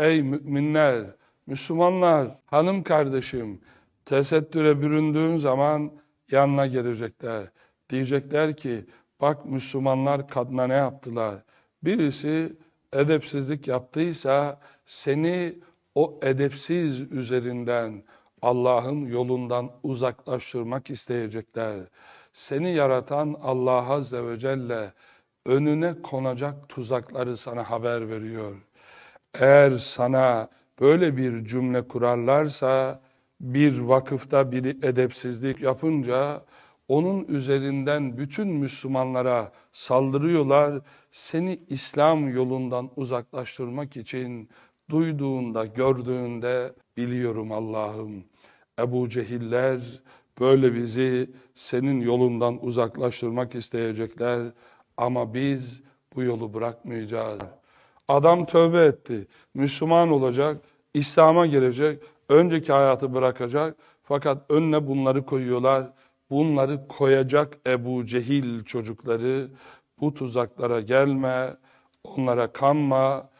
ey müminler, Müslümanlar, hanım kardeşim, tesettüre büründüğün zaman yanına gelecekler. Diyecekler ki, bak Müslümanlar kadına ne yaptılar? Birisi edepsizlik yaptıysa seni o edepsiz üzerinden Allah'ın yolundan uzaklaştırmak isteyecekler. Seni yaratan Allah Azze ve Celle önüne konacak tuzakları sana haber veriyor. Eğer sana böyle bir cümle kurarlarsa bir vakıfta biri edepsizlik yapınca onun üzerinden bütün Müslümanlara saldırıyorlar. Seni İslam yolundan uzaklaştırmak için duyduğunda, gördüğünde biliyorum Allah'ım. Ebu Cehiller böyle bizi senin yolundan uzaklaştırmak isteyecekler ama biz bu yolu bırakmayacağız. Adam tövbe etti, Müslüman olacak, İslam'a girecek, önceki hayatı bırakacak. Fakat önüne bunları koyuyorlar. Bunları koyacak Ebu Cehil çocukları bu tuzaklara gelme, onlara kanma,